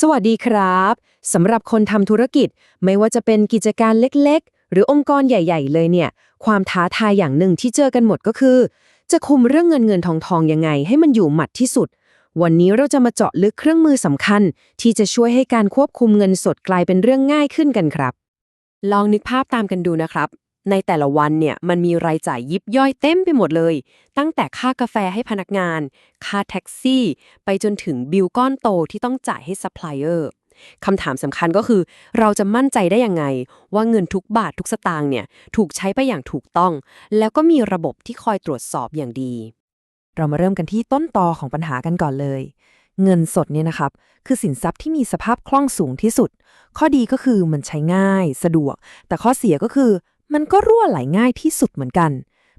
สวัสดีครับสำหรับคนทำธุรกิจไม่ว่าจะเป็นกิจการเล็กๆ หรือองค์กรใหญ่ ๆ เลยเนี่ย ความท้าทายอย่างหนึ่งที่เจอกันหมดก็คือ จะคุมเรื่องเงินเงินทองทองยังไง ให้มันอยู่หมัดที่สุด วันนี้เราจะมาเจาะลึกเครื่องมือสำคัญ ที่จะช่วยให้การควบคุมเงินสดกลายเป็นเรื่องง่ายขึ้นกันครับ ลองนึกภาพตามกันดูนะครับ ในแต่ละวันเนี่ยมันมีรายจ่ายยิบย่อยเต็มไปหมดเลย ตั้งแต่ค่ากาแฟให้พนักงาน ค่าแท็กซี่ ไปจนถึงบิลก้อนโตที่ต้องจ่ายให้ซัพพลายเออร์คำถามสำคัญก็คือ เราจะมั่นใจได้ยังไง ว่าเงินทุกบาททุกสตางค์เนี่ยถูกใช้ไปอย่างถูกต้อง แล้วก็มีระบบที่คอยตรวจสอบอย่างดี เรามาเริ่มกันที่ต้นตอของปัญหากันก่อนเลย เงินสดเนี่ยนะครับ คือสินทรัพย์ที่มีสภาพคล่องสูงที่สุด ข้อดีก็คือมันใช้ง่าย สะดวก แต่ข้อเสียก็คือ มันก็รั่วไหลง่ายที่สุดเหมือนกัน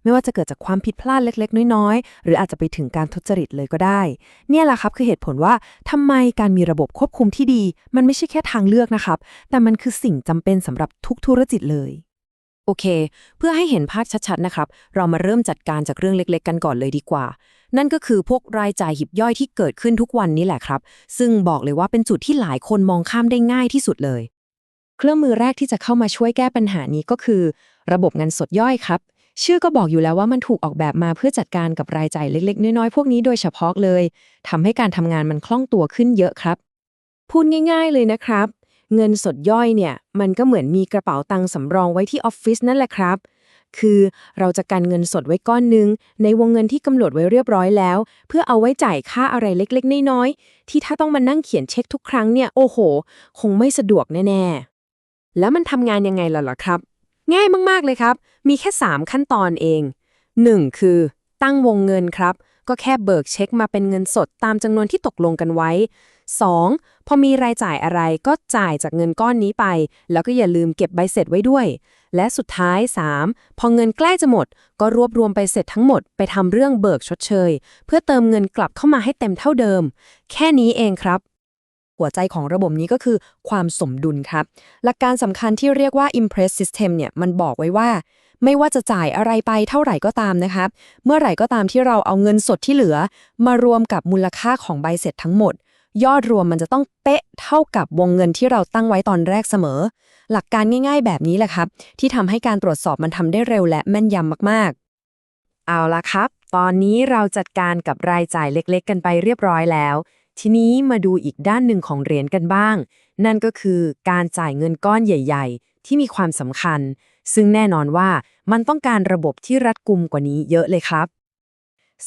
ไม่ว่าจะเกิดจากความผิดพลาดเล็กๆ น้อยๆ หรืออาจจะไปถึงการทุจริตเลยก็ได้ เนี่ยแหละครับคือเหตุผลว่าทำไมการมีระบบควบคุมที่ดี มันไม่ใช่แค่ทางเลือกนะครับ แต่มันคือสิ่งจำเป็นสำหรับทุกธุรกิจเลยโอเค เพื่อให้เห็นภาพชัดๆ นะครับ เรามาเริ่มจัดการจากเรื่องเล็กๆ กันก่อนเลยดีกว่า นั่นก็คือพวกรายจ่ายหิบย่อยที่เกิดขึ้นทุกวันนี้แหละครับ ซึ่งบอกเลยว่าเป็นจุดที่หลายคนมองข้ามได้ง่ายที่สุดเลย เครื่องมือแรกที่จะเข้ามาช่วยแก้ปัญหานี้ก็คือ ระบบเงินสดย่อยครับ ชื่อก็บอกอยู่แล้วว่ามันถูกออกแบบมาเพื่อจัดการกับรายจ่ายเล็กๆ น้อยๆ พวกนี้โดยเฉพาะเลยทำให้การทำงานมันคล่องตัวขึ้นเยอะครับ พูดง่าย ๆ เลยนะครับ เงินสดย่อยเนี่ย มันก็เหมือนมีกระเป๋าตังค์สำรองไว้ที่ออฟฟิศนั่นแหละครับคือเราจะกันเงินสดไว้ก้อนหนึงในวงเงินที่กำหนดไว้เรียบร้อยแล้ว เพื่อเอาไว้จ่ายค่าอะไรเล็กๆ น้อยๆ ที่ถ้าต้องมานั่งเขียนเช็คทุกครั้งเนี่ย โอ้โห คงไม่สะดวกแน่ๆ แล้วมันทำงานยังไงล่ะล่ะครับ ง่ายมาก ๆ เลยครับ มีแค่ 3 ขั้นตอนเอง 1. คือ ตั้งวงเงินครับ ก็แค่เบิกเช็คมาเป็นเงินสดตามจำนวนที่ตกลงกันไว้ 2. พอมีรายจ่ายอะไรก็จ่ายจากเงินก้อนนี้ไป แล้วก็อย่าลืมเก็บใบเสร็จไว้ด้วย และสุดท้าย 3. พอเงินใกล้จะหมด ก็รวบรวมไปเสร็จทั้งหมดไปทำเรื่องเบิกชดเชย เพื่อเติมเงินกลับเข้ามาให้เต็มเท่าเดิม แค่นี้เองครับ หัวใจของระบบนี้ก็คือความสมดุลครับ หลักการสำคัญที่เรียกว่า Impress System เนี่ยมันบอกไว้ว่า ไม่ว่าจะจ่ายอะไรไปเท่าไหร่ก็ตามนะครับ เมื่อไหร่ก็ตามที่เราเอาเงินสดที่เหลือ มารวมกับมูลค่าของใบเสร็จทั้งหมด ยอดรวมมันจะต้องเป๊ะเท่ากับวงเงินที่เราตั้งไว้ตอนแรกเสมอ หลักการง่าย ๆ แบบนี้แหละครับ ที่ทำให้การตรวจสอบมันทำได้เร็วและแม่นยำมากๆเอาละครับ ตอนนี้เราจัดการกับรายจ่ายเล็กๆ กันไปเรียบร้อยแล้ว ทีนี้มาดูอีกด้านหนึ่งของเหรียญกันบ้าง นั่นก็คือการจ่ายเงินก้อนใหญ่ ๆ ที่มีความสำคัญ ซึ่งแน่นอนว่ามันต้องการระบบที่รัดกุมกว่านี้เยอะเลยครับ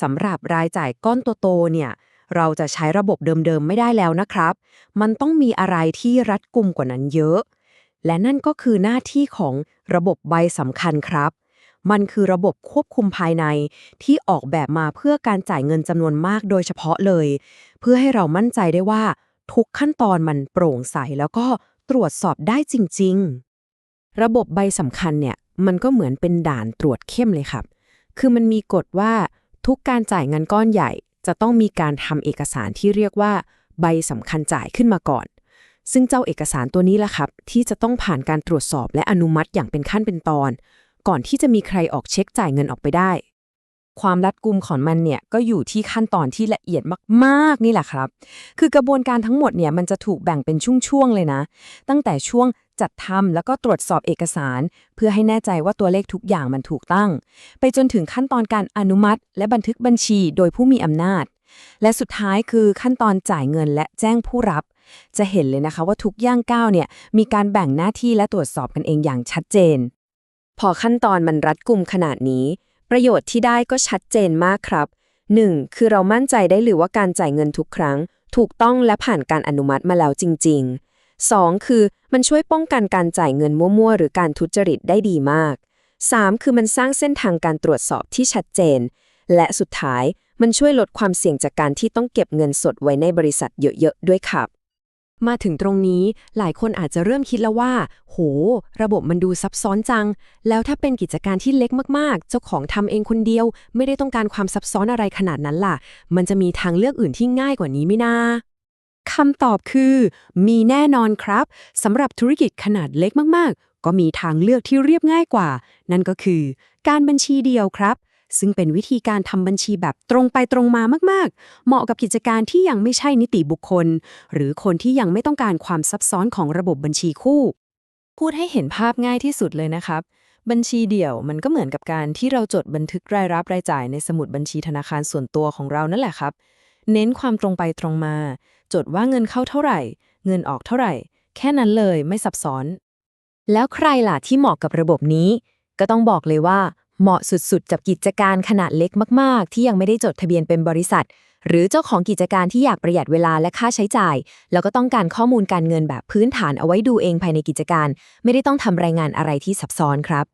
สำหรับรายจ่ายก้อนโตๆเนี่ย เราจะใช้ระบบเดิมๆไม่ได้แล้วนะครับ มันต้องมีอะไรที่รัดกุมกว่านั้นเยอะ และนั่นก็คือหน้าที่ของระบบใบสำคัญครับ มันคือระบบควบคุมภายในที่ออกแบบมาเพื่อการจ่ายเงินจำนวนมากโดยเฉพาะเลย เพื่อให้เรามั่นใจได้ว่า ทุกขั้นตอนมันโปร่งใสแล้วก็ตรวจสอบได้จริง ๆ ระบบใบสำคัญเนี่ย มันก็เหมือนเป็นด่านตรวจเข้มเลยครับ คือมันมีกฎว่าทุกการจ่ายเงินก้อนใหญ่ จะต้องมีการทำเอกสารที่เรียกว่า ใบสำคัญจ่ายขึ้นมาก่อน ซึ่งเจ้าเอกสารตัวนี้แหละครับ ที่จะต้องผ่านการตรวจสอบและอนุมัติอย่างเป็นขั้นเป็นตอน ก่อนที่จะมีใครออกเช็คจ่ายเงินออกไปได้ ความรัดกุมของมันเนี่ยก็อยู่ที่ขั้นตอนที่ละเอียดมากๆนี่แหละครับ คือกระบวนการทั้งหมดเนี่ยมันจะถูกแบ่งเป็นช่วงๆเลยนะ ตั้งแต่ช่วงจัดทำแล้วก็ตรวจสอบเอกสาร เพื่อให้แน่ใจว่าตัวเลขทุกอย่างมันถูกตั้ง ไปจนถึงขั้นตอนการอนุมัติ และบันทึกบัญชีโดยผู้มีอำนาจ และสุดท้ายคือขั้นตอนจ่ายเงินและแจ้งผู้รับ จะเห็นเลยนะคะว่าทุกย่างก้าวเนี่ยมีการแบ่งหน้าที่และตรวจสอบกันเองอย่างชัดเจน พอขั้นตอนมันรัดกุมขนาดนี้ ประโยชน์ที่ได้ก็ชัดเจนมากครับ 1. คือเรามั่นใจได้หรือว่าการจ่ายเงินทุกครั้ง ถูกต้องและผ่านการอนุมัติมาแล้วจริง ๆ 2. คือมันช่วยป้องกันการจ่ายเงินมั่วๆ หรือการทุจริตได้ดีมาก 3. คือมันสร้างเส้นทางการตรวจสอบที่ชัดเจน และสุดท้ายมันช่วยลดความเสี่ยงจากการที่ต้องเก็บเงินสดไว้ในบริษัทเยอะๆ ด้วยครับ มาถึงตรงนี้หลายคนอาจจะเริ่มคิดแล้วว่า โห ระบบมันดูซับซ้อนจัง แล้วถ้าเป็นกิจการที่เล็กมากๆ เจ้าของทำเองคนเดียว ไม่ได้ต้องการความซับซ้อนอะไรขนาดนั้นล่ะ มันจะมีทางเลือกอื่นที่ง่ายกว่านี้ไหมนาคำตอบคือ มีแน่นอนครับสำหรับธุรกิจขนาดเล็กมากๆ ก็มีทางเลือกที่เรียบง่ายกว่า นั่นก็คือ การบัญชีเดียวครับ ซึ่งเป็นวิธีการทำบัญชีแบบตรงไปตรงมามาก ๆ เหมาะกับกิจการที่ยังไม่ใช่นิติบุคคล หรือคนที่ยังไม่ต้องการความซับซ้อนของระบบบัญชีคู่ พูดให้เห็นภาพง่ายที่สุดเลยนะครับ บัญชีเดี่ยวมันก็เหมือนกับการที่เราจดบันทึกรายรับรายจ่ายในสมุดบัญชีธนาคารส่วนตัวของเรานั่นแหละครับ เน้นความตรงไปตรงมา จดว่าเงินเข้าเท่าไหร่ เงินออกเท่าไหร่ แค่นั้นเลยไม่ซับซ้อน แล้วใครล่ะที่เหมาะกับระบบนี้ ก็ต้องบอกเลยว่า เหมาะสุดๆกับกิจการขนาดเล็กมากๆ ที่ยังไม่ได้จดทะเบียนเป็นบริษัท หรือเจ้าของกิจการที่อยากประหยัดเวลาและค่าใช้จ่าย แล้วก็ต้องการข้อมูลการเงินแบบพื้นฐานเอาไว้ดูเองภายในกิจการ ไม่ได้ต้องทำรายงานอะไรที่ซับซ้อนครับ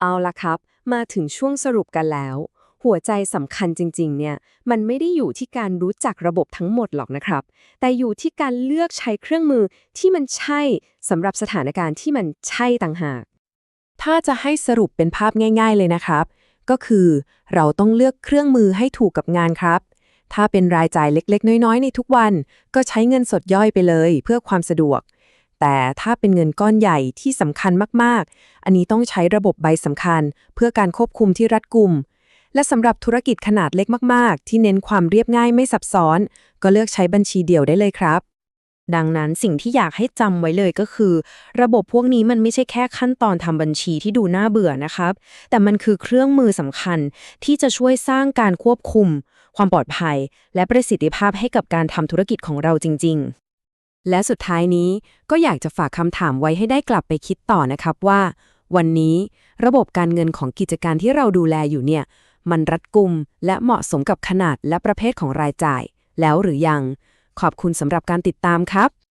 เอาละครับ มาถึงช่วงสรุปกันแล้ว หัวใจสำคัญจริงๆ เนี่ย มันไม่ได้อยู่ที่การรู้จักระบบทั้งหมดหรอกนะครับ แต่อยู่ที่การเลือกใช้เครื่องมือที่มันใช่สำหรับสถานการณ์ที่มันใช่ต่างหาก ถ้าจะให้สรุปเป็นภาพง่าย ๆเลยนะครับ ก็คือเราต้องเลือกเครื่องมือให้ถูกกับงานครับ ถ้าเป็นรายจ่ายเล็กๆ น้อยๆ ในทุกวัน ก็ใช้เงินสดย่อยไปเลยเพื่อความสะดวก แต่ถ้าเป็นเงินก้อนใหญ่ที่สำคัญมากๆ อันนี้ต้องใช้ระบบใบสำคัญ เพื่อการควบคุมที่รัดกุม และสำหรับธุรกิจขนาดเล็กมาก ๆ ที่เน้นความเรียบง่ายไม่ซับซ้อน ก็เลือกใช้บัญชีเดี่ยวได้เลยครับ ดังนั้นสิ่งที่อยากให้จำไว้เลยก็คือ ระบบพวกนี้มันไม่ใช่แค่ขั้นตอนทำบัญชีที่ดูน่าเบื่อนะครับ แต่มันคือเครื่องมือสำคัญที่จะช่วยสร้างการควบคุม ความปลอดภัย และประสิทธิภาพให้กับการทำธุรกิจของเราจริง ๆ และสุดท้ายนี้ก็อยากจะฝากคำถามไว้ให้ได้กลับไปคิดต่อนะครับว่า วันนี้ระบบการเงินของกิจการที่เราดูแลอยู่เนี่ย มันรัดกุมและเหมาะสมกับขนาดและประเภทของรายจ่าย แล้วหรือยัง ขอบคุณสำหรับการติดตามครับ